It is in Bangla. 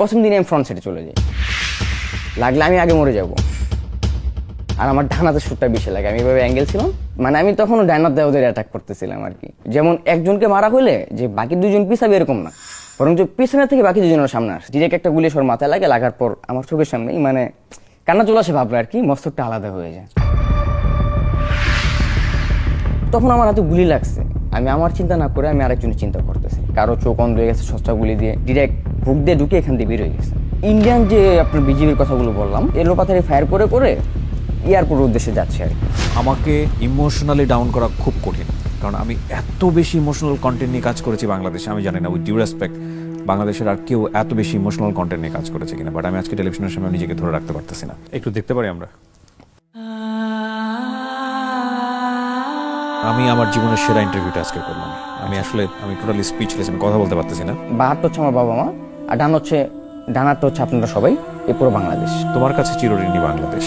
প্রথম দিনে আমি ফ্রন্ট সাইডে চলে যাই। লাগলে আমি আগে মরে যাব। আর আমার ডানাতে শুটটা বেশি লাগে। আমি এভাবে অ্যাঙ্গেল ছিলাম। মানে আমি তখনও ডাইনার দেওয়াদের অ্যাটাক করতেছিলাম আর কি। যেমন একজনকে মারা হলে যে বাকি দুজন পিছাবে এরকম না। বরং যে পিছনের থেকে বাকি দুজনের সামনে আসে। ডিরেক্ট একটা গুলি সর মাথায় লাগে, লাগার পর আমার চোখের সামনেই মানে কান্না চলে আসে ভাবলো আর কি, মস্তকটা আলাদা হয়ে যায়। তখন আমার হাতে গুলি লাগছে। আমি আমার চিন্তা না করে আমি আরেকজনের চিন্তা করতেছি। কারও চোখ অন্ধ হয়ে গেছে, সস্তা গুলি দিয়ে ডিরেক্ট বুক দিয়ে ঢুকে এখান দিয়ে বের হয়ে গেছে। ইন্ডিয়ান যে আপনার বিজিবির কথাগুলো বললাম এলো পাথারে ফায়ার করে করে এয়ারপোর্টের উদ্দেশ্যে যাচ্ছে আর আমাকে ইমোশনালি ডাউন করা খুব কঠিন। কারণ আমি এত বেশি ইমোশনাল কন্টেন্ট নিয়ে কাজ করেছি বাংলাদেশে, আমি জানি না উইথ ডিউ রেসপেক্ট বাংলাদেশের আর কেউ এত বেশি ইমোশনাল কন্টেন্ট নিয়ে কাজ করেছে কিনা বাট আমি আজকে টেলিভিশনের সামনে নিজেকে ধরে রাখতে পারতেছি না। একটু দেখতে পারি আমরা? আমি আমার জীবনের সেরা ইন্টারভিউটা আজকে করলাম। আমি আসলে আমি টোটালি স্পিচলেস আমি কথা বলতে পারতেছি না। বা হাতটা হচ্ছে আমার বাবা মা আর ডান হচ্ছে ডানারটা হচ্ছে আপনারা সবাই এ পুরো বাংলাদেশ। তোমার কাছে চিরঋণী বাংলাদেশ।